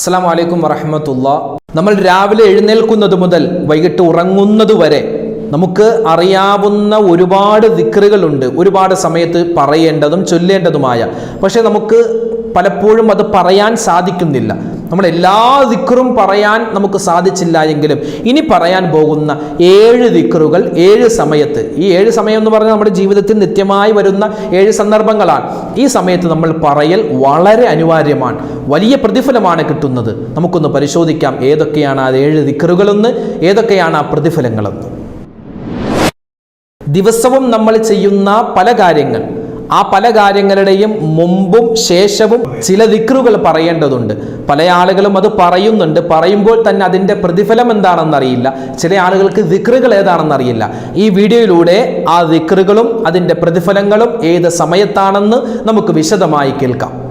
അസ്സാം വലൈക്കും വറഹമത്തുള്ള. നമ്മൾ രാവിലെ എഴുന്നേൽക്കുന്നത് മുതൽ വൈകിട്ട് ഉറങ്ങുന്നത് വരെ നമുക്ക് അറിയാവുന്ന ഒരുപാട് ദിക്റുകളുണ്ട്. ഒരുപാട് സമയത്ത് പറയേണ്ടതും ചൊല്ലേണ്ടതുമായ. പക്ഷെ നമുക്ക് പലപ്പോഴും അത് പറയാൻ സാധിക്കുന്നില്ല. നമ്മൾ എല്ലാ ദിക്കറും പറയാൻ നമുക്ക് സാധിച്ചില്ല എങ്കിലും ഇനി പറയാൻ പോകുന്ന ഏഴ് ദിക്കറുകൾ ഏഴ് സമയത്ത്. ഈ ഏഴ് സമയം എന്ന് പറഞ്ഞാൽ നമ്മുടെ ജീവിതത്തിൽ നിത്യമായി വരുന്ന ഏഴ് സന്ദർഭങ്ങളാണ്. ഈ സമയത്ത് നമ്മൾ പറയൽ വളരെ അനിവാര്യമാണ്. വലിയ പ്രതിഫലമാണ് കിട്ടുന്നത്. നമുക്കൊന്ന് പരിശോധിക്കാം ഏതൊക്കെയാണ് ആ ഏഴ് ദിക്കറുകളെന്ന് ഏതൊക്കെയാണ് ആ പ്രതിഫലങ്ങളെന്ന്. ദിവസവും നമ്മൾ ചെയ്യുന്ന പല കാര്യങ്ങൾ. ആ പല കാര്യങ്ങളുടെയും മുമ്പും ശേഷവും ചില ദിക്റുകൾ പറയേണ്ടതുണ്ട്. പല ആളുകളും അത് പറയുന്നുണ്ട്. പറയുമ്പോൾ തന്നെ അതിന്റെ പ്രതിഫലം എന്താണെന്നറിയില്ല. ചില ആളുകൾക്ക് ദിക്റുകൾ ഏതാണെന്നറിയില്ല. ഈ വീഡിയോയിലൂടെ ആ ദിക്റുകളും അതിന്റെ പ്രതിഫലങ്ങളും ഏത് സമയത്താണെന്ന് നമുക്ക് വിശദമായി കേൾക്കാം.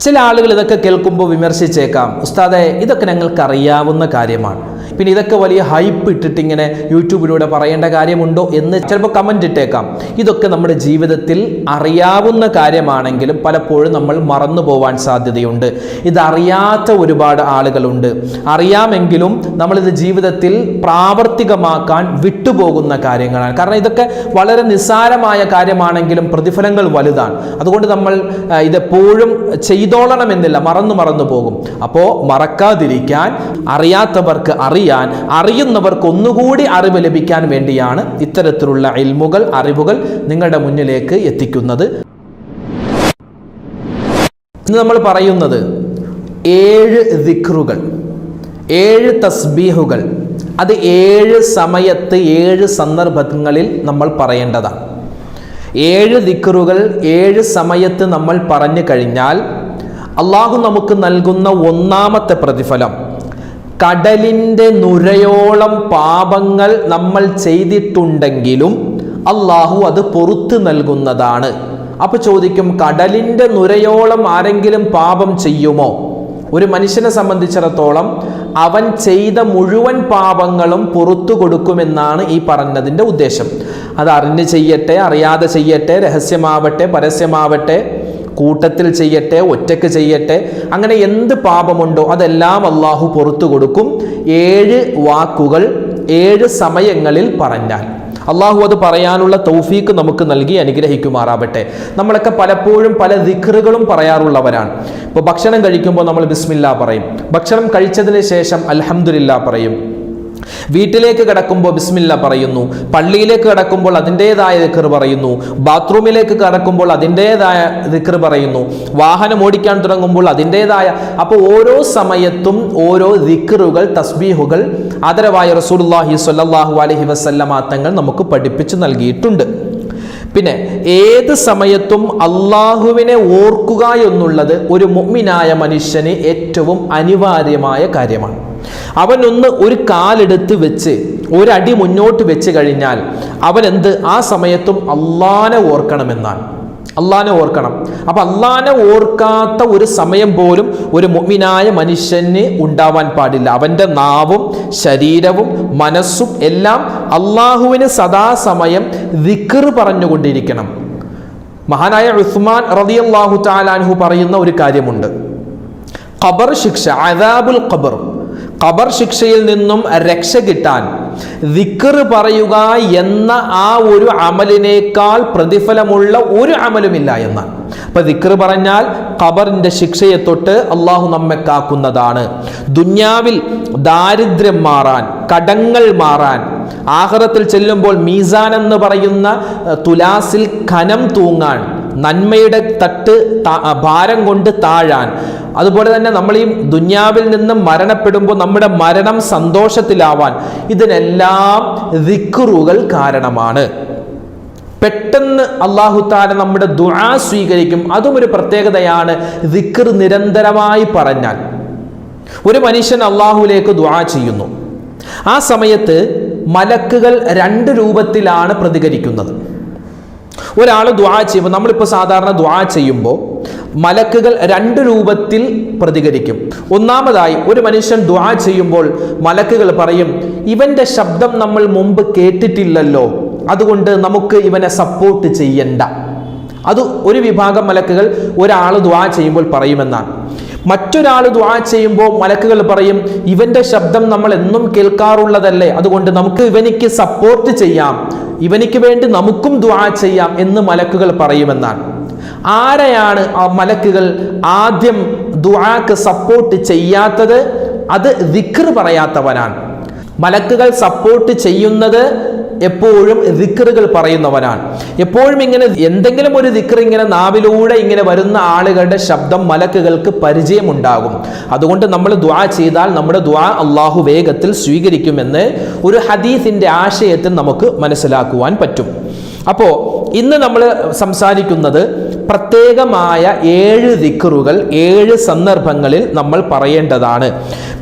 ചില ആളുകൾ ഇതൊക്കെ കേൾക്കുമ്പോൾ വിമർശിച്ചേക്കാം. ഉസ്താദെ ഇതൊക്കെ ഞങ്ങൾക്ക് അറിയാവുന്ന കാര്യമാണ്. പിന്നെ ഇതൊക്കെ വലിയ ഹൈപ്പ് ഇട്ടിട്ട് ഇങ്ങനെ യൂട്യൂബിലൂടെ പറയേണ്ട കാര്യമുണ്ടോ എന്ന് ചിലപ്പോൾ കമന്റ് ഇട്ടേക്കാം. ഇതൊക്കെ നമ്മുടെ ജീവിതത്തിൽ അറിയാവുന്ന കാര്യമാണെങ്കിലും പലപ്പോഴും നമ്മൾ മറന്നു പോവാൻ സാധ്യതയുണ്ട്. ഇതറിയാത്ത ഒരുപാട് ആളുകളുണ്ട്. അറിയാമെങ്കിലും നമ്മളിത് ജീവിതത്തിൽ പ്രാവർത്തികമാക്കാൻ വിട്ടുപോകുന്ന കാര്യങ്ങളാണ്. കാരണം ഇതൊക്കെ വളരെ നിസ്സാരമായ കാര്യമാണെങ്കിലും പ്രതിഫലങ്ങൾ വലുതാണ്. അതുകൊണ്ട് നമ്മൾ ഇതെപ്പോഴും ചെയ്തോളണമെന്നില്ല. മറന്നു മറന്നു പോകും. അപ്പോൾ മറക്കാതിരിക്കാൻ അറിയാത്തവർക്ക് അറിയാൻ അറിയുന്നവർക്ക് ഒന്നുകൂടി അറിവ് ലഭിക്കാൻ വേണ്ടിയാണ് ഇത്തരത്തിലുള്ള ഇൽമുകൾ അറിവുകൾ നിങ്ങളുടെ മുന്നിലേക്ക് എത്തിക്കുന്നത്. ഇന്ന് നമ്മൾ പറയുന്നത് ഏഴ് ദിക്റുകൾ ഏഴ് തസ്ബീഹുകൾ. അത് ഏഴ് സമയത്ത് ഏഴ് സന്ദർഭങ്ങളിൽ നമ്മൾ പറയേണ്ടതാണ്. ഏഴ് ദിക്റുകൾ ഏഴ് സമയത്ത് നമ്മൾ പറഞ്ഞു കഴിഞ്ഞാൽ അള്ളാഹു നമുക്ക് നൽകുന്ന ഒന്നാമത്തെ പ്രതിഫലം കടലിന്റെ നുരയോളം പാപങ്ങൾ നമ്മൾ ചെയ്തിട്ടുണ്ടെങ്കിലും അള്ളാഹു അത് പൊറത്തു നൽകുന്നതാണ്. അപ്പൊ ചോദിക്കും കടലിന്റെ നുരയോളം ആരെങ്കിലും പാപം ചെയ്യുമോ? ഒരു മനുഷ്യനെ സംബന്ധിച്ചിടത്തോളം അവൻ ചെയ്ത മുഴുവൻ പാപങ്ങളും പുറത്തു കൊടുക്കുമെന്നാണ് ഈ പറഞ്ഞതിന്റെ ഉദ്ദേശം. അത് അറിഞ്ഞ് ചെയ്യട്ടെ അറിയാതെ ചെയ്യട്ടെ രഹസ്യമാവട്ടെ പരസ്യമാവട്ടെ കൂട്ടത്തിൽ ചെയ്യട്ടെ ഒറ്റയ്ക്ക് ചെയ്യട്ടെ അങ്ങനെ എന്ത് പാപമുണ്ടോ അതെല്ലാം അള്ളാഹു പുറത്തു കൊടുക്കും. ഏഴ് വാക്കുകൾ ഏഴ് സമയങ്ങളിൽ പറഞ്ഞാൽ. അള്ളാഹു അത് പറയാനുള്ള തൗഫീക്ക് നമുക്ക് നൽകി അനുഗ്രഹിക്കുമാറാവട്ടെ. നമ്മളൊക്കെ പലപ്പോഴും പല ദിഖറുകളും പറയാറുള്ളവരാണ്. ഇപ്പോൾ ഭക്ഷണം കഴിക്കുമ്പോൾ നമ്മൾ ബിസ്മില്ല പറയും. ഭക്ഷണം കഴിച്ചതിന് ശേഷം അൽഹംദുലില്ലാ പറയും. വീട്ടിലേക്ക് കിടക്കുമ്പോൾ ബിസ്മില്ല പറയുന്നു. പള്ളിയിലേക്ക് കിടക്കുമ്പോൾ അതിന്റെതായ ദിക്കർ പറയുന്നു. ബാത്റൂമിലേക്ക് കിടക്കുമ്പോൾ അതിന്റെതായ ദിക്കർ പറയുന്നു. വാഹനം ഓടിക്കാൻ തുടങ്ങുമ്പോൾ അതിന്റെതായ അപ്പോൾ ഓരോ സമയത്തും ഓരോ ദിക്കറുകൾ തസ്ബീഹുകൾ ആദരവായ റസൂലുള്ളാഹി സ്വല്ലല്ലാഹു അലൈഹി വസല്ലമ തങ്ങൾ നമുക്ക് പഠിപ്പിച്ചു നൽകിയിട്ടുണ്ട്. പിന്നെ ഏത് സമയത്തും അള്ളാഹുവിനെ ഓർക്കുക എന്നുള്ളത് ഒരു മുഅ്മിനായ മനുഷ്യന് ഏറ്റവും അനിവാര്യമായ കാര്യമാണ്. അവനൊന്ന് ഒരു കാലെടുത്ത് വെച്ച് ഒരടി മുന്നോട്ട് വെച്ച് കഴിഞ്ഞാൽ അവൻ എന്ത് ആ സമയത്തും അള്ളാനെ ഓർക്കണമെന്നാണ്. അള്ളാനെ ഓർക്കണം. അപ്പൊ അള്ളാനെ ഓർക്കാത്ത ഒരു സമയം പോലും ഒരു മുഅ്മിനായ മനുഷ്യന് ഉണ്ടാവാൻ പാടില്ല. അവന്റെ നാവും ശരീരവും മനസ്സും എല്ലാം അള്ളാഹുവിന് സദാസമയം ദിക്കർ പറഞ്ഞുകൊണ്ടിരിക്കണം. മഹാനായ ഉസ്മാൻ റതി അള്ളാഹു താലാൻഹു പറയുന്ന ഒരു കാര്യമുണ്ട്. ഖബർ ശിക്ഷ അദാബുൽ ഖബർ. ഖബർ ശിക്ഷയിൽ നിന്നും രക്ഷ കിട്ടാൻ ദിക്ർ പറയുക എന്ന ആ ഒരു അമലിനേക്കാൾ പ്രതിഫലമുള്ള ഒരു അമലുമില്ല എന്നാണ് അപ്പൊ ദിക്ർ പറഞ്ഞാൽ ഖബറിന്റെ ശിക്ഷയെ തൊട്ട് അള്ളാഹു നമ്മെ കാക്കുന്നതാണ്. ദുന്യാവിൽ ദാരിദ്ര്യം മാറാൻ കടങ്ങൾ മാറാൻ ആഹ്റത്തിൽ ചെല്ലുമ്പോൾ മീസാൻ എന്ന് പറയുന്ന തുലാസിൽ കനം തൂങ്ങാൻ നന്മയുടെ തട്ട് ഭാരം കൊണ്ട് താഴാൻ. അതുപോലെ തന്നെ നമ്മൾ ഈ ദുന്യാവിൽ നിന്ന് മരണപ്പെടുമ്പോൾ നമ്മുടെ മരണം സന്തോഷത്തിലാവാൻ. ഇതിനെല്ലാം ദിക്റുകൾ കാരണമാണ്. പെട്ടെന്ന് അള്ളാഹു താര നമ്മുടെ ദുആ സ്വീകരിക്കും. അതും ഒരു പ്രത്യേകതയാണ് ദിക്ർ നിരന്തരമായി പറഞ്ഞാൽ. ഒരു മനുഷ്യൻ അള്ളാഹുലേക്ക് ദുആ ചെയ്യുന്നു. ആ സമയത്ത് മലക്കുകൾ രണ്ട് രൂപത്തിലാണ് പ്രതികരിക്കുന്നത്. ഒരാൾ ദ്വാ ചെയ്യുമ്പോൾ നമ്മളിപ്പോൾ സാധാരണ ദ്വാ ചെയ്യുമ്പോൾ മലക്കുകൾ രണ്ട് രൂപത്തിൽ പ്രതികരിക്കും. ഒന്നാമതായി ഒരു മനുഷ്യൻ ദ്വാ ചെയ്യുമ്പോൾ മലക്കുകൾ പറയും ഇവന്റെ ശബ്ദം നമ്മൾ മുമ്പ് കേട്ടിട്ടില്ലല്ലോ അതുകൊണ്ട് നമുക്ക് ഇവനെ സപ്പോർട്ട് ചെയ്യണ്ട. അത് ഒരു വിഭാഗം മലക്കുകൾ ഒരാൾ ദ്വാ ചെയ്യുമ്പോൾ പറയുമെന്നാണ്. മറ്റൊരാൾ ദുആ ചെയ്യുമ്പോൾ മലക്കുകൾ പറയും ഇവന്റെ ശബ്ദം നമ്മൾ എന്നും കേൾക്കാറുള്ളതല്ലേ അതുകൊണ്ട് നമുക്ക് ഇവനിക്ക് സപ്പോർട്ട് ചെയ്യാം. ഇവനിക്ക് വേണ്ടി നമുക്കും ദുആ ചെയ്യാം എന്ന് മലക്കുകൾ പറയുമെന്നാണ്. ആരെയാണ് ആ മലക്കുകൾ ആദ്യം ദുആക്ക് സപ്പോർട്ട് ചെയ്യാത്തത്? അത് ദിക്ർ പറയാത്തവനാണ്. മലക്കുകൾ സപ്പോർട്ട് ചെയ്യുന്നത് എപ്പോഴും ദിക്റുകൾ പറയുന്നവനാണ്. എപ്പോഴും ഇങ്ങനെ എന്തെങ്കിലും ഒരു ദിക്ർ ഇങ്ങനെ നാവിലൂടെ ഇങ്ങനെ വരുന്ന ആളുകളുടെ ശബ്ദം മലക്കുകൾക്ക് പരിചയമുണ്ടാകും. അതുകൊണ്ട് നമ്മൾ ദ്വാ ചെയ്താൽ നമ്മുടെ ദ്വാ അള്ളാഹു വേഗത്തിൽ സ്വീകരിക്കുമെന്ന് ഒരു ഹദീസിന്റെ ആശയത്തിൽ നമുക്ക് മനസ്സിലാക്കുവാൻ പറ്റും. അപ്പോൾ ഇന്ന് നമ്മൾ സംസാരിക്കുന്നത് പ്രത്യേകമായ ഏഴ് ദിക്റുകൾ ഏഴ് സന്ദർഭങ്ങളിൽ നമ്മൾ പറയേണ്ടതാണ്.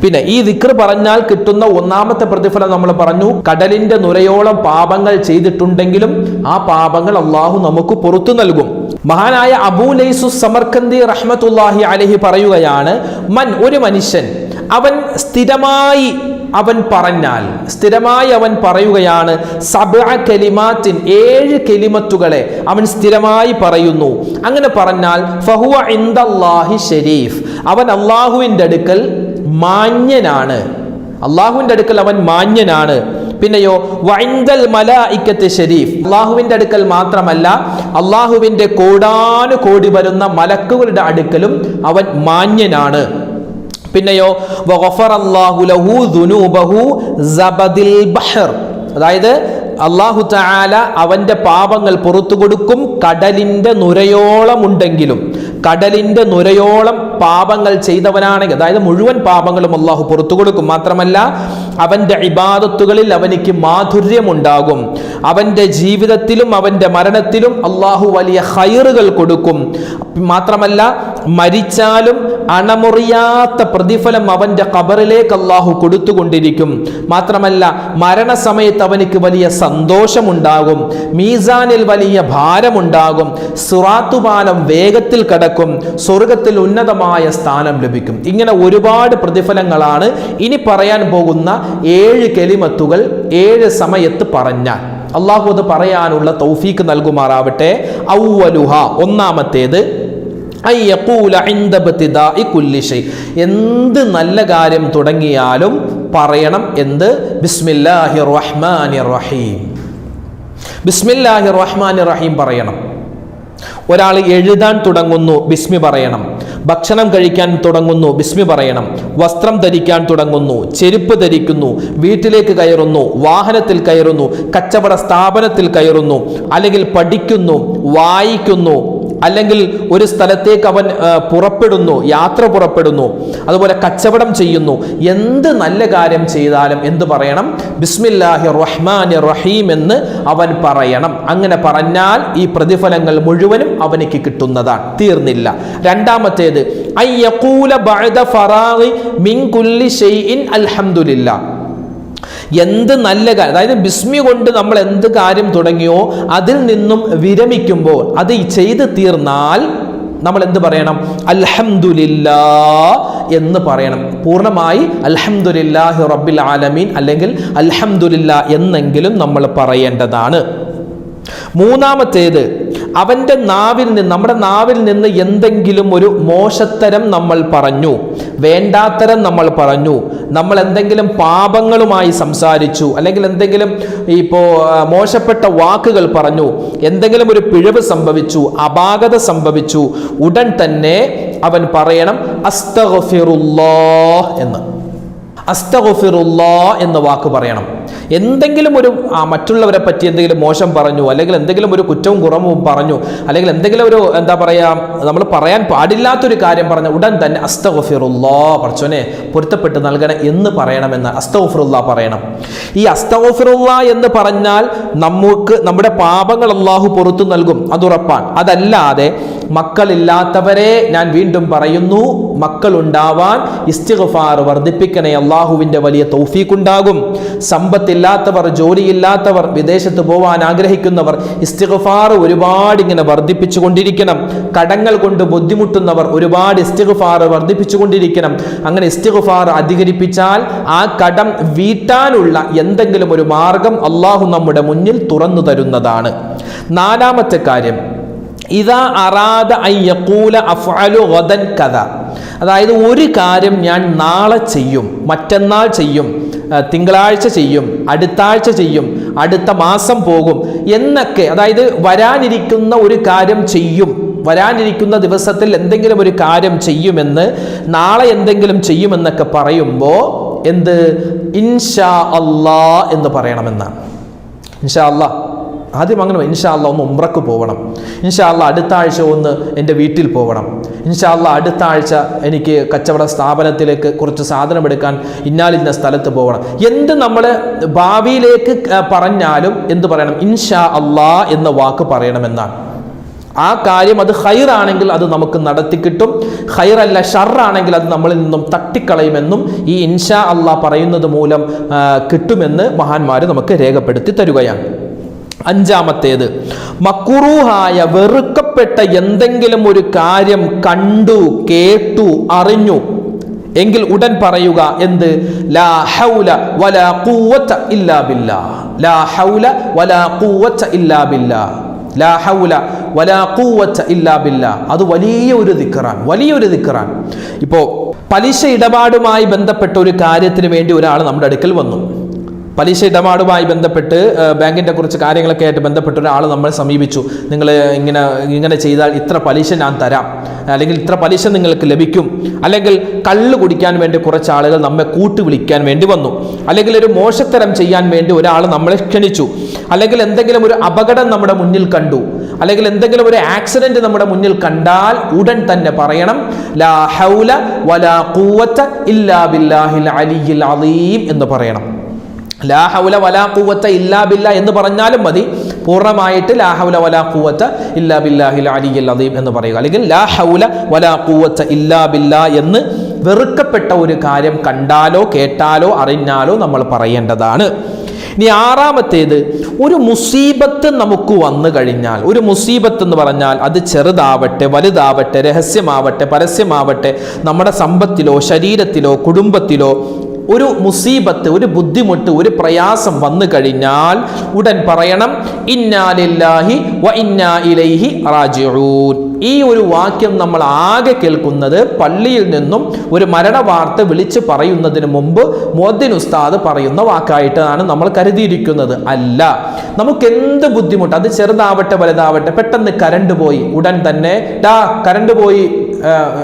പിന്നെ ഈ ദിക്ർ പറഞ്ഞാൽ കിട്ടുന്ന ഒന്നാമത്തെ പ്രതിഫലം നമ്മൾ പറഞ്ഞു കടലിന്റെ നുരയോളം പാപങ്ങൾ ചെയ്തിട്ടുണ്ടെങ്കിലും ആ പാപങ്ങൾ അള്ളാഹു നമുക്ക് പുറത്തു നൽകും. മഹാനായ അബൂലൈസു സമർക്കന്തി റഹ്മത്തുല്ലാഹി അലഹി പറയുകയാണ് മൻ ഒരു മനുഷ്യൻ അവൻ സ്ഥിരമായി അവൻ പറഞ്ഞാൽ സ്ഥിരമായി അവൻ പറയുകയാണ് സബ കലിമാത്തിൻ ഏഴ് കെലിമത്തുകളെ അവൻ സ്ഥിരമായി പറയുന്നു. അങ്ങനെ പറഞ്ഞാൽ ഫഹുവ ഇന്ദാഹി ഷെരീഫ് അവൻ അള്ളാഹുവിന്റെ അടുക്കൽ മാന്യനാണ്. അള്ളാഹുവിന്റെ അടുക്കൽ അവൻ മാന്യനാണ്. പിന്നെയോ വൈന്തൽ മല ഇക്കത്ത് ഷെരീഫ് അള്ളാഹുവിന്റെ അടുക്കൽ മാത്രമല്ല അള്ളാഹുവിന്റെ കോടാനു കോടി വരുന്ന മലക്കുകളുടെ അടുക്കലും അവൻ മാന്യനാണ്. പിന്നെയോ അതായത് അള്ളാഹു താല അവന്റെ പാപങ്ങൾ പുറത്തു കൊടുക്കും കടലിന്റെ നുരയോളം ഉണ്ടെങ്കിലും കടലിന്റെ നുരയോളം പാപങ്ങൾ ചെയ്തവനാണെങ്കിൽ അതായത് മുഴുവൻ പാപങ്ങളും അള്ളാഹു പുറത്തു കൊടുക്കും. മാത്രമല്ല അവന്റെ ഇബാദത്തുകളിൽ അവനിക്ക് മാധുര്യമുണ്ടാകും. അവന്റെ ജീവിതത്തിലും അവന്റെ മരണത്തിലും അള്ളാഹു വലിയ ഹൈറുകൾ കൊടുക്കും. മാത്രമല്ല മരിച്ചാലും അണമുറിയാത്ത പ്രതിഫലം അവന്റെ കബറിലേക്ക് അള്ളാഹു കൊടുത്തുകൊണ്ടിരിക്കും. മാത്രമല്ല മരണസമയത്ത് അവനിക്ക് വലിയ സന്തോഷമുണ്ടാകും. മീസാനിൽ വലിയ ഭാരമുണ്ടാകും. സുറാത്തുപാലം വേഗത്തിൽ കടക്കും. സ്വർഗത്തിൽ ഉന്നതമായ സ്ഥാനം ലഭിക്കും. ഇങ്ങനെ ഒരുപാട് പ്രതിഫലങ്ങളാണ് ഇനി പറയാൻ പോകുന്ന ഏഴ് കെലിമത്തുകൾ ഏഴ് സമയത്ത് പറഞ്ഞാൽ. അള്ളാഹു അത് പറയാനുള്ള തൗഫീക്ക് നൽകുമാറാവട്ടെ. ഔവലുഹ ഒന്നാമത്തേത് എന്ത് നല്ല കാര്യം തുടങ്ങിയാലും പറയണം എന്ത്? ബിസ്മില്ലാഹി റഹ്മാനി റഹീം ബിസ്മില്ലാഹി റഹ്മാനി റഹീം പറയണം. ഒരാൾ എഴുതാൻ തുടങ്ങുന്നു ബിസ്മി പറയണം. ഭക്ഷണം കഴിക്കാൻ തുടങ്ങുന്നു ബിസ്മി പറയണം. വസ്ത്രം ധരിക്കാൻ തുടങ്ങുന്നു ചെരുപ്പ് ധരിക്കുന്നു വീട്ടിലേക്ക് കയറുന്നു വാഹനത്തിൽ കയറുന്നു കച്ചവട സ്ഥാപനത്തിൽ കയറുന്നു അല്ലെങ്കിൽ പഠിക്കുന്നു വായിക്കുന്നു അല്ലെങ്കിൽ ഒരു സ്ഥലത്തേക്ക് അവൻ പുറപ്പെടുന്നു യാത്ര പുറപ്പെടുന്നു അതുപോലെ കച്ചവടം ചെയ്യുന്നു എന്ത് നല്ല കാര്യം ചെയ്താലും എന്ത് പറയണം? ബിസ്മില്ലാഹി റഹ്മാൻ റഹീം എന്ന് അവൻ പറയണം. അങ്ങനെ പറഞ്ഞാൽ ഈ പ്രതിഫലങ്ങൾ മുഴുവനും അവനിക്ക് കിട്ടുന്നതാണ്. തീർന്നില്ല. രണ്ടാമത്തേത് അൽഹംദുലില്ലാ എന്ത് നല്ല കാര്യം അതായത് ബിസ്മി കൊണ്ട് നമ്മൾ എന്ത് കാര്യം തുടങ്ങിയോ അതിൽ നിന്നും വിരമിക്കുമ്പോൾ അത് ചെയ്ത് തീർന്നാൽ നമ്മൾ എന്ത് പറയണം? അൽഹംദുലില്ലാ എന്ന് പറയണം. പൂർണമായി അൽഹംദുലില്ലാഹി റബ്ബിൽ ആലമീൻ അല്ലെങ്കിൽ അൽഹംദുലില്ല എന്നെങ്കിലും നമ്മൾ പറയേണ്ടതാണ്. മൂന്നാമത്തേത് അവന്റെ നാവിൽ നിന്ന് നമ്മുടെ നാവിൽ നിന്ന് എന്തെങ്കിലും ഒരു മോശത്തരം നമ്മൾ പറഞ്ഞു വേണ്ടാത്തരം നമ്മൾ പറഞ്ഞു നമ്മൾ എന്തെങ്കിലും പാപങ്ങളുമായി സംസാരിച്ചു അല്ലെങ്കിൽ എന്തെങ്കിലും ഇപ്പോൾ മോശപ്പെട്ട വാക്കുകൾ പറഞ്ഞു എന്തെങ്കിലും ഒരു പിഴവ് സംഭവിച്ചു അപാകത സംഭവിച്ചു ഉടൻ തന്നെ അവൻ പറയണം അസ്തഗഫിറുല്ലാ എന്ന്. അസ്തഗഫിറുല്ലാ എന്ന വാക്ക് പറയണം. എന്തെങ്കിലും ഒരു മറ്റുള്ളവരെ പറ്റി എന്തെങ്കിലും മോശം പറഞ്ഞു അല്ലെങ്കിൽ എന്തെങ്കിലും ഒരു കുറ്റവും കുറവും പറഞ്ഞു അല്ലെങ്കിൽ എന്തെങ്കിലും ഒരു എന്താ പറയുക നമ്മൾ പറയാൻ പാടില്ലാത്തൊരു കാര്യം പറഞ്ഞ ഉടൻ തന്നെ അസ്തഗഫിറുല്ലാ പറച്ചോനെ പൊരുത്തപ്പെട്ട് നൽകണം എന്ന് പറയണമെന്ന് അസ്തഗ്ഫിറുല്ലാ പറയണം. ഈ അസ്തഗ്ഫിറുല്ലാ എന്ന് പറഞ്ഞാൽ നമുക്ക് നമ്മുടെ പാപങ്ങൾ അള്ളാഹു പുറത്തു നൽകും അതുറപ്പാണ് അതല്ലാതെ മക്കളില്ലാത്തവരെ ഞാൻ വീണ്ടും പറയുന്നു മക്കൾ ഉണ്ടാവാൻ ഇസ്തിഗ്ഫാർ വർദ്ധിപ്പിക്കണേ അള്ളാഹുവിന്റെ വലിയ തൗഫീക്കുണ്ടാകും സമ്പത്തില്ലാത്തവർ ജോലിയില്ലാത്തവർ വിദേശത്ത് പോവാൻ ആഗ്രഹിക്കുന്നവർ ഇസ്തിഗ്ഫാർ ഒരുപാട് ഇങ്ങനെ വർദ്ധിപ്പിച്ചു കൊണ്ടിരിക്കണം കടങ്ങൾ കൊണ്ട് ബുദ്ധിമുട്ടുന്നവർ ഒരുപാട് ഇസ്തിഗ്ഫാർ വർദ്ധിപ്പിച്ചു കൊണ്ടിരിക്കണം അങ്ങനെ ഇസ്തിഗ്ഫാർ അധികരിപ്പിച്ചാൽ ആ കടം വീട്ടാനുള്ള എന്തെങ്കിലും ഒരു മാർഗം അള്ളാഹു നമ്മുടെ മുന്നിൽ തുറന്നു തരുന്നതാണ്. നാലാമത്തെ കാര്യം ഇതാ അറാദ അയ്യക്കൂല അഫ്അലു ഗദൻ കഥ അതായത് ഒരു കാര്യം ഞാൻ നാളെ ചെയ്യും മറ്റന്നാൾ ചെയ്യും തിങ്കളാഴ്ച ചെയ്യും അടുത്താഴ്ച ചെയ്യും അടുത്ത മാസം പോകും എന്നൊക്കെ അതായത് വരാനിരിക്കുന്ന ഒരു കാര്യം ചെയ്യും വരാനിരിക്കുന്ന ദിവസത്തിൽ എന്തെങ്കിലും ഒരു കാര്യം ചെയ്യുമെന്ന് നാളെ എന്തെങ്കിലും ചെയ്യുമെന്നൊക്കെ പറയുമ്പോൾ എന്ത്? ഇൻഷാ അല്ലാ എന്ന് പറയണമെന്നാണ്. ഇൻഷാ അല്ലാ. ആദ്യം അങ്ങനെ ഇൻഷാ അല്ലാ ഒന്ന് ഉംറക്ക് പോകണം ഇൻഷാ അല്ലാ അടുത്ത ആഴ്ച ഒന്ന് എന്റെ വീട്ടിൽ പോകണം ഇൻഷാ അല്ലാ അടുത്ത ആഴ്ച എനിക്ക് കച്ചവട സ്ഥാപനത്തിലേക്ക് കുറച്ച് സാധനം എടുക്കാൻ ഇന്നാലിന്ന സ്ഥലത്ത് പോകണം. എന്ത് നമ്മൾ ഭാവിയിലേക്ക് പറഞ്ഞാലും എന്ത് പറയണം? ഇൻഷാ അള്ളാ എന്ന വാക്ക് പറയണമെന്നാണ്. ആ കാര്യം അത് ഹൈറാണെങ്കിൽ അത് നമുക്ക് നടത്തി കിട്ടും. ഹൈറല്ല ഷറാണെങ്കിൽ അത് നമ്മളിൽ നിന്നും തട്ടിക്കളയുമെന്നും ഈ ഇൻഷാ അള്ളാ പറയുന്നത് മൂലം കിട്ടുമെന്ന് മഹാന്മാർ നമുക്ക് രേഖപ്പെടുത്തി തരുകയാണ്. അഞ്ചാമത്തേത് മക്കുറൂഹായ വെറുക്കപ്പെട്ട എന്തെങ്കിലും ഒരു കാര്യം കണ്ടു കേട്ടു അറിഞ്ഞു എങ്കിൽ ഉടൻ പറയുക എന്ത്? ലാ ഹൗല വലാ ഖുവത ഇല്ലാ ബില്ലാ. ലാ ഹൗല വലാ ഖുവത ഇല്ലാ ബില്ലാ. ലാ ഹൗല വലാ ഖുവത ഇല്ലാ ബില്ലാ. അത് വലിയ ഒരു ദിക്കറാണ് വലിയൊരു ദിക്കറാണ് ഇപ്പോ പലിശ ഇടപാടുമായി ബന്ധപ്പെട്ട ഒരു കാര്യത്തിന് വേണ്ടി ഒരാൾ നമ്മുടെ അടുക്കൽ വന്നു. പലിശ ഇടപാടുമായി ബന്ധപ്പെട്ട് ബാങ്കിന്റെ കുറച്ച് കാര്യങ്ങളൊക്കെ ആയിട്ട് ബന്ധപ്പെട്ട ഒരാൾ നമ്മളെ സമീപിച്ചു. നിങ്ങൾ ഇങ്ങനെ ഇങ്ങനെ ചെയ്താൽ ഇത്ര പലിശ ഞാൻ തരാം. അല്ലെങ്കിൽ ഇത്ര പലിശ നിങ്ങൾക്ക് ലഭിക്കും. അല്ലെങ്കിൽ കള്ള് കുടിക്കാൻ വേണ്ടി കുറച്ച് ആളുകൾ നമ്മെ കൂട്ടു വിളിക്കാൻ വേണ്ടി വന്നു. അല്ലെങ്കിൽ ഒരു മോശത്തരം ചെയ്യാൻ വേണ്ടി ഒരാൾ നമ്മളെ ക്ഷണിച്ചു. അല്ലെങ്കിൽ എന്തെങ്കിലും ഒരു അപകടം നമ്മുടെ മുന്നിൽ കണ്ടു. അല്ലെങ്കിൽ എന്തെങ്കിലും ഒരു ആക്സിഡന്റ് നമ്മുടെ മുന്നിൽ കണ്ടാൽ ഉടൻ തന്നെ പറയണം ലാ ഹൗല വലാ ഖുവത ഇല്ലാ ബില്ലാഹിൽ അലിയിൽ അലീം എന്ന് പറയണം. ലാ ഹൗല വലാ കൂവത്ത ഇല്ലാ ബില്ല എന്ന് പറഞ്ഞാലും മതി. പൂർണമായിട്ട് ലാ ഹൗല വലാ കൂവത്ത ഇല്ലാ ബില്ലാഹിൽ അലിയിൽ അദീം എന്ന് പറയുക. അല്ലെങ്കിൽ ലാ ഹൗല വലാ കൂവത്ത ഇല്ലാ ബില്ല എന്ന് വെറുക്കപ്പെട്ട ഒരു കാര്യം കണ്ടാലോ കേട്ടാലോ അറിഞ്ഞാലോ നമ്മൾ പറയേണ്ടതാണ്. ഇനി ആറാമത്തേത് ഒരു മുസീബത്ത് നമുക്ക് വന്നു കഴിഞ്ഞാൽ ഒരു മുസീബത്ത് എന്ന് പറഞ്ഞാൽ അത് ചെറുതാവട്ടെ വലുതാവട്ടെ രഹസ്യമാവട്ടെ പരസ്യമാവട്ടെ നമ്മുടെ സമ്പത്തിലോ ശരീരത്തിലോ കുടുംബത്തിലോ ഒരു മുസീബത്ത് ഒരു ബുദ്ധിമുട്ട് ഒരു പ്രയാസം വന്നു കഴിഞ്ഞാൽ ഉടൻ പറയണം ഇന്നാലില്ലാഹി വ ഇന്നാ ഇലൈഹി റാജിഊൻ. ഈ ഒരു വാക്യം നമ്മൾ ആകെ കേൾക്കുന്നത് പള്ളിയിൽ നിന്നും ഒരു മരണവാർത്ത വിളിച്ച് പറയുന്നതിന് മുമ്പ് മോദിൻ ഉസ്താദ് പറയുന്ന വാക്കായിട്ടാണ് നമ്മൾ കരുതിയിരിക്കുന്നത്. അല്ല നമുക്ക് എന്ത് ബുദ്ധിമുട്ട്? അത് ചെറുതാവട്ടെ വലുതാവട്ടെ പെട്ടെന്ന് കരണ്ട് പോയി. ഉടൻ തന്നെ ടാ കരണ്ട് പോയി.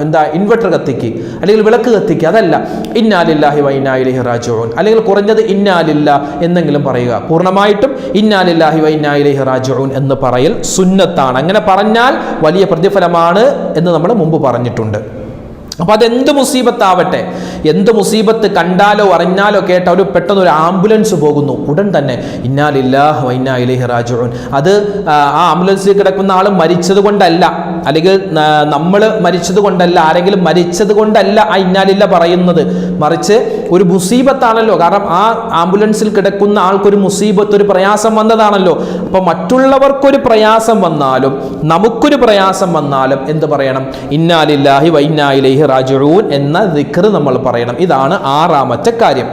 എന്താ ഇൻവെർട്ടർ കത്തിക്ക് അല്ലെങ്കിൽ വിളക്ക് കത്തിക്ക് അതല്ല. ഇന്നാലില്ലാഹി വൈനായിലഹി ഹിറാജോൻ അല്ലെങ്കിൽ കുറഞ്ഞത് ഇന്നാലില്ല എന്നെങ്കിലും പറയുക. പൂർണമായിട്ടും ഇന്നാലില്ലാഹി വൈനായിലഹി റാജുൻ എന്ന് പറയൽ സുന്നത്താണ്. അങ്ങനെ പറഞ്ഞാൽ വലിയ പ്രതിഫലമാണ് എന്ന് നമ്മൾ മുമ്പ് പറഞ്ഞിട്ടുണ്ട്. അപ്പോൾ അതെന്ത് മുസീബത്താവട്ടെ? എന്ത് മുസീബത്ത് കണ്ടാലോ അറിഞ്ഞാലോ കേട്ട ഒരു പെട്ടെന്ന് ഒരു ആംബുലൻസ് പോകുന്നു. ഉടൻ തന്നെ ഇന്നാലില്ലാഹ് വൈന്നാ ഇലൈഹി അത് ആ, ആംബുലൻസിൽ കിടക്കുന്ന ആൾ മരിച്ചത് കൊണ്ടല്ല. അല്ലെങ്കിൽ നമ്മൾ മരിച്ചത് കൊണ്ടല്ല. ആരെങ്കിലും മരിച്ചത് കൊണ്ടല്ല ആ ഇന്നാലില്ല പറയുന്നത്. മറിച്ച് ഒരു മുസീബത്താണല്ലോ. കാരണം ആ ആംബുലൻസിൽ കിടക്കുന്ന ആൾക്കൊരു മുസീബത്ത് ഒരു പ്രയാസം വന്നതാണല്ലോ. അപ്പൊ മറ്റുള്ളവർക്കൊരു പ്രയാസം വന്നാലും നമുക്കൊരു പ്രയാസം വന്നാലും എന്ത് പറയണം? ഇന്നാലില്ലാഹി വൈന്നായിലേഹി റാജിഊൻ എന്ന ദിക്ർ നമ്മൾ പറയണം. ഇതാണ് ആറാമത്തെ കാര്യം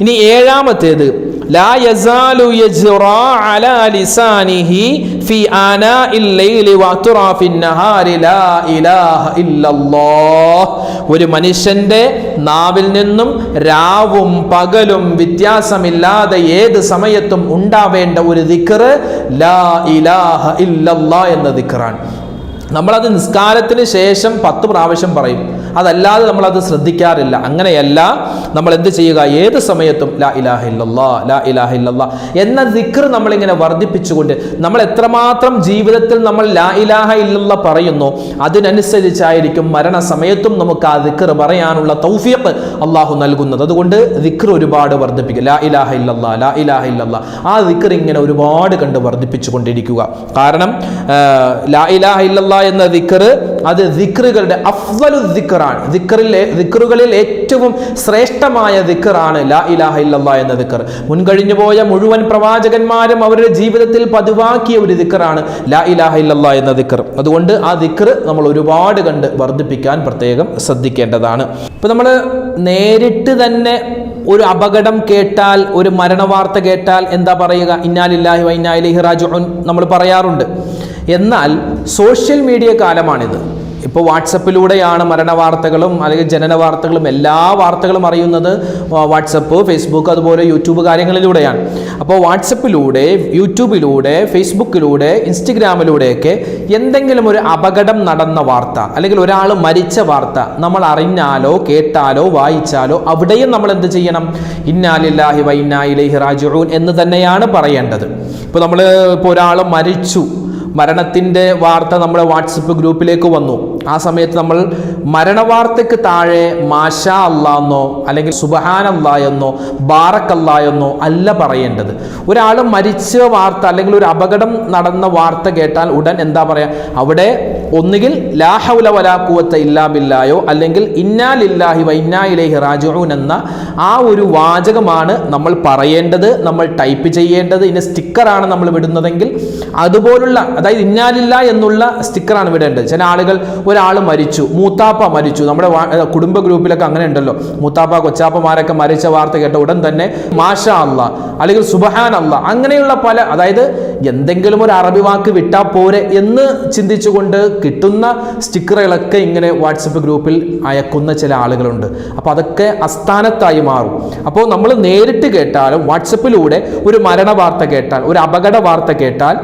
ഇനി ഏഴാമത്തേത് لا يزال يجرى على لسانه في آناء الليل وأطراف النهار لا إله إلا الله ഒരു മനുഷ്യന്റെ നാവിൽ നിന്നും രാവും പകലും വ്യത്യാസമില്ലാതെ ഏത് സമയത്തും ഉണ്ടാവേണ്ട ഒരു ദിക്റ് ലാ ഇലാഹ ഇല്ലല്ലാ എന്ന ദിക്റാണ് നമ്മളത് നിസ്കാരത്തിന് ശേഷം പത്ത് പ്രാവശ്യം പറയും അതല്ലാതെ നമ്മളത് ശ്രദ്ധിക്കാറില്ല. അങ്ങനെയല്ല നമ്മൾ എന്ത് ചെയ്യുക? ഏത് സമയത്തും ലാ ഇലാഹ ഇല്ലല്ലാ ലാ ഇലാഹ എന്ന ദിക്ർ നമ്മളിങ്ങനെ വർദ്ധിപ്പിച്ചുകൊണ്ട് നമ്മൾ എത്രമാത്രം ജീവിതത്തിൽ നമ്മൾ ലാ ഇലാഹ ഇല്ല പറയുന്നു അതിനനുസരിച്ചായിരിക്കും മരണസമയത്തും നമുക്ക് ആ ദിക്ർ പറയാനുള്ള തൗഫിയപ്പ് അള്ളാഹു നൽകുന്നത്. അതുകൊണ്ട് ദിക്ർ ഒരുപാട് വർദ്ധിപ്പിക്കുക. ലാ ഇലാഹ ഇല്ലല്ലാ ലാ ഇലാഹ ഇല്ലല്ലാ. ആ ദിക്ർ ഇങ്ങനെ ഒരുപാട് കണ്ട് വർദ്ധിപ്പിച്ചുകൊണ്ടിരിക്കുക. കാരണം ലാ ഇലാഹ ഇല്ലല്ലാ എന്ന ദിക്ർ അത് ദിക്റുകളുടെ അഫ്വലു ദിക്റാണ്. ദിക്റിലെ ദിക്റുകളിൽ ഏറ്റവും ശ്രേഷ്ഠമായ ദിക്റാണ് ലാ ഇലാഹ ഇല്ലല്ലാ എന്ന ദിക്ർ. മുൻകഴിഞ്ഞു പോയ മുഴുവൻ പ്രവാചകന്മാരും അവരുടെ ജീവിതത്തിൽ പതിവാക്കിയ ഒരു ദിക്റാണ് ലാ ഇലാഹ ഇല്ലല്ലാ എന്ന ദിക്ർ. അതുകൊണ്ട് ആ ദിക്ർ നമ്മൾ ഒരുപാട് കണ്ട് വർദ്ധിപ്പിക്കാൻ പ്രത്യേകം ശ്രദ്ധിക്കേണ്ടതാണ്. ഇപ്പൊ നമ്മൾ നേരിട്ട് തന്നെ ഒരു അപകടം കേട്ടാൽ ഒരു മരണവാർത്ത കേട്ടാൽ എന്താ പറയുക? ഇന്നാലില്ലാഹി വൈനാലി റാജുൻ നമ്മൾ പറയാറുണ്ട്. എന്നാൽ സോഷ്യൽ മീഡിയ കാലമാണിത്. ഇപ്പോൾ വാട്സപ്പിലൂടെയാണ് മരണ വാർത്തകളും അല്ലെങ്കിൽ ജനന വാർത്തകളും എല്ലാ വാർത്തകളും അറിയുന്നത് വാട്സപ്പ് ഫേസ്ബുക്ക് അതുപോലെ യൂട്യൂബ് കാര്യങ്ങളിലൂടെയാണ്. അപ്പോൾ വാട്സപ്പിലൂടെ യൂട്യൂബിലൂടെ ഫേസ്ബുക്കിലൂടെ ഇൻസ്റ്റഗ്രാമിലൂടെയൊക്കെ എന്തെങ്കിലും ഒരു അപകടം നടന്ന വാർത്ത അല്ലെങ്കിൽ ഒരാൾ മരിച്ച വാർത്ത നമ്മൾ അറിഞ്ഞാലോ കേട്ടാലോ വായിച്ചാലോ അവിടെയും നമ്മൾ എന്ത് ചെയ്യണം? ഇന്നാലില്ലാഹി വൈനായിലേഹി റാജിഊൻ എന്ന് തന്നെയാണ് പറയേണ്ടത്. ഇപ്പോൾ നമ്മൾ ഇപ്പോൾ ഒരാൾ മരിച്ചു. മരണത്തിന്റെ വാർത്ത നമ്മുടെ വാട്സപ്പ് ഗ്രൂപ്പിലേക്ക് വന്നു. ആ സമയത്ത് നമ്മൾ മരണവാർത്തയ്ക്ക് താഴെ മാഷാ അല്ലാ എന്നോ അല്ലെങ്കിൽ സുബഹാൻ അല്ലാ എന്നോ ബാറക്കല്ലാ എന്നോ അല്ല പറയേണ്ടത്. ഒരാൾ മരിച്ച വാർത്ത അല്ലെങ്കിൽ ഒരു അപകടം നടന്ന വാർത്ത കേട്ടാൽ ഉടൻ എന്താ പറയുക അവിടെ ഒന്നുകിൽ ലാഹൗല വലാ കൂവത്ത ഇല്ലാ ബില്ലായോ അല്ലെങ്കിൽ ഇന്നാ ലില്ലാഹി വൈന്നാ ഇലൈഹി റാജിഊൻ എന്ന ആ ഒരു വാചകമാണ് നമ്മൾ പറയേണ്ടത് നമ്മൾ ടൈപ്പ് ചെയ്യേണ്ടത് ഇനി സ്റ്റിക്കറാണ് നമ്മൾ വിടുന്നതെങ്കിൽ അതുപോലുള്ള അതായത് ഇന്നാലില്ല എന്നുള്ള സ്റ്റിക്കറാണ് വിടേണ്ടത്. ചില ആളുകൾ ഒരാൾ മരിച്ചു മൂത്താപ്പ മരിച്ചു നമ്മുടെ കുടുംബ ഗ്രൂപ്പിലൊക്കെ അങ്ങനെ ഉണ്ടല്ലോ മൂത്താപ്പ കൊച്ചാപ്പമാരൊക്കെ മരിച്ച വാർത്ത കേട്ട ഉടൻ തന്നെ മാഷ അല്ല അല്ലെങ്കിൽ സുബഹാൻ അല്ല അങ്ങനെയുള്ള പല അതായത് എന്തെങ്കിലും ഒരു അറബി വാക്ക് വിട്ടാ പോരെ എന്ന് ചിന്തിച്ചുകൊണ്ട് കിട്ടുന്ന സ്റ്റിക്കറുകളൊക്കെ ഇങ്ങനെ വാട്സപ്പ് ഗ്രൂപ്പിൽ അയക്കുന്ന ചില ആളുകളുണ്ട്. അപ്പോൾ അതൊക്കെ അസ്ഥാനത്തായി മാറും. അപ്പോൾ നമ്മൾ നേരിട്ട് കേട്ടാലും വാട്സപ്പിലൂടെ ഒരു മരണ വാർത്ത കേട്ടാൽ ഒരു അപകട വാർത്ത കേട്ടാൽ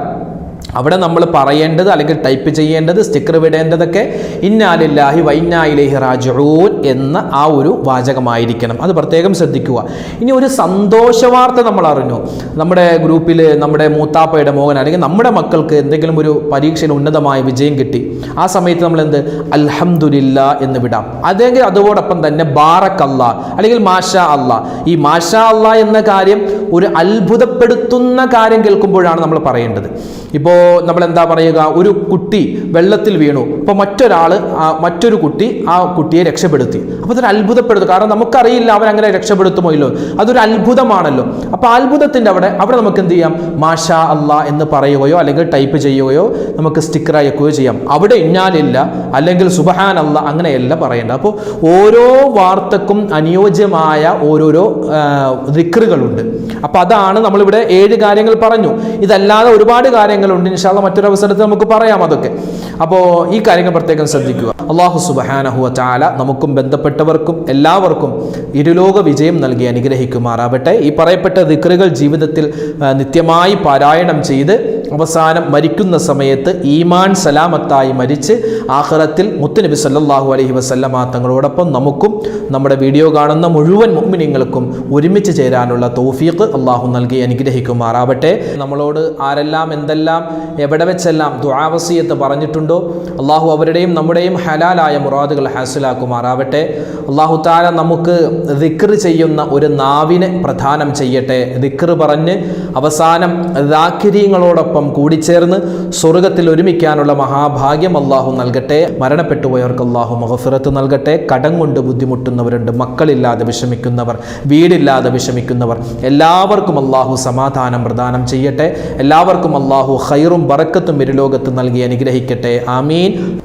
അവിടെ നമ്മൾ പറയേണ്ടത് അല്ലെങ്കിൽ ടൈപ്പ് ചെയ്യേണ്ടത് സ്റ്റിക്കർ വിടേണ്ടതൊക്കെ ഇന്നാലില്ലാഹി വൈനായിലേഹി റാജിഊൻ എന്ന ആ ഒരു വാചകമായിരിക്കണം. അത് പ്രത്യേകം ശ്രദ്ധിക്കുക. ഇനി ഒരു സന്തോഷവാർത്ത നമ്മൾ അറിഞ്ഞു. നമ്മുടെ ഗ്രൂപ്പിൽ നമ്മുടെ മൂത്താപ്പയുടെ മോഹൻ അല്ലെങ്കിൽ നമ്മുടെ മക്കൾക്ക് എന്തെങ്കിലും ഒരു പരീക്ഷയിൽ ഉന്നതമായ വിജയം കിട്ടി. ആ സമയത്ത് നമ്മൾ എന്ത്? അൽഹംദുലില്ല എന്ന് വിടാം. അതെങ്കിൽ അതോടൊപ്പം തന്നെ ബാറക് അല്ല അല്ലെങ്കിൽ മാഷാ അല്ല. ഈ മാഷാ അല്ല എന്ന കാര്യം ഒരു അത്ഭുതപ്പെടുത്തുന്ന കാര്യം കേൾക്കുമ്പോഴാണ് നമ്മൾ പറയേണ്ടത്. ഇപ്പോൾ നമ്മൾ എന്താ പറയുക ഒരു കുട്ടി വെള്ളത്തിൽ വീണു. അപ്പോൾ മറ്റൊരാൾ മറ്റൊരു കുട്ടി ആ കുട്ടിയെ രക്ഷപ്പെടുത്തി. അപ്പോൾ അതൊരു അത്ഭുതപ്പെടുത്തും കാരണം നമുക്കറിയില്ല അവൻ രക്ഷപ്പെടുത്തുമോ ഇല്ലോ അതൊരു അത്ഭുതമാണല്ലോ. അപ്പോൾ അത്ഭുതത്തിന്റെ അവിടെ അവിടെ നമുക്ക് എന്ത് ചെയ്യാം? മാഷാ അല്ല എന്ന് പറയുകയോ അല്ലെങ്കിൽ ടൈപ്പ് ചെയ്യുകയോ നമുക്ക് സ്റ്റിക്കർ അയക്കുകയോ ചെയ്യാം. അവിടെ ഇന്നാലില്ല അല്ലെങ്കിൽ സുബഹാൻ അല്ല അങ്ങനെയല്ല പറയേണ്ട അപ്പോൾ ഓരോ വാർത്തക്കും അനുയോജ്യമായ ഓരോരോ റിക്കറുകളുണ്ട് അപ്പോൾ അതാണ് നമ്മളിവിടെ ഏഴ് കാര്യങ്ങൾ പറഞ്ഞു. ഇതല്ലാതെ ഒരുപാട് കാര്യങ്ങളുണ്ട്. ഇൻഷാല്ല മറ്റൊരു അവസരത്തിൽ നമുക്ക് പറയാം അതൊക്കെ. അപ്പോൾ ഈ കാര്യങ്ങൾ പ്രത്യേകം ശ്രദ്ധിക്കുക. അള്ളാഹു സുബഹാനഹുവ ചാല നമുക്കും ബന്ധപ്പെട്ടവർക്കും എല്ലാവർക്കും ഇരുലോക വിജയം നൽകി അനുഗ്രഹിക്കുമാറാവട്ടെ. ഈ പറയപ്പെട്ട ദിക്റുകൾ ജീവിതത്തിൽ നിത്യമായി പാരായണം ചെയ്ത് അവസാനം മരിക്കുന്ന സമയത്ത് ഈമാൻ സലാമത്തായി മരിച്ച് ആഖിറത്തിൽ മുത്തുനബി സല്ലാഹു അലഹി വസല്ലമ തങ്ങളോടൊപ്പം നമുക്കും നമ്മുടെ വീഡിയോ കാണുന്ന മുഴുവൻ മുഅ്മിനീങ്ങൾക്കും ഒരുമിച്ച് ചേരാനുള്ള തൗഫീഖ് അള്ളാഹു നൽകി അനുഗ്രഹിക്കുമാറാവട്ടെ. നമ്മളോട് ആരെല്ലാം എന്തെല്ലാം എവിടെ വെച്ചെല്ലാം ദുആവസിയത്ത് പറഞ്ഞിട്ടുണ്ടോ അള്ളാഹു അവരുടെയും നമ്മുടെയും ഹലാലായ മുറാദുകൾ ഹാസിലാക്കുമാറാവട്ടെ. അള്ളാഹു താല നമുക്ക് ദിക്ർ ചെയ്യുന്ന ഒരു നാവിനെ പ്രധാനം ചെയ്യട്ടെ. ദിക്ർ പറഞ്ഞ് അവസാനം ദാക്കിര്യങ്ങളോടൊപ്പം കൂടിച്ചേർന്ന് സ്വർഗത്തിൽ ഒരുമിക്കാനുള്ള മഹാഭാഗ്യം അള്ളാഹു നൽകട്ടെ. മരണപ്പെട്ടുപോയവർക്ക് അള്ളാഹു മഹഫിറത്ത് നൽകട്ടെ. കടം കൊണ്ട് ബുദ്ധിമുട്ടുന്നവരുണ്ട്. മക്കളില്ലാതെ വിഷമിക്കുന്നവർ വീടില്ലാതെ വിഷമിക്കുന്നവർ എല്ലാവർക്കും അള്ളാഹു സമാധാനം പ്രദാനം ചെയ്യട്ടെ. എല്ലാവർക്കും അള്ളാഹു ഖൈറും ബറക്കത്തും ഇരുലോകത്ത് നൽകി അനുഗ്രഹിക്കട്ടെ. ആമീൻ.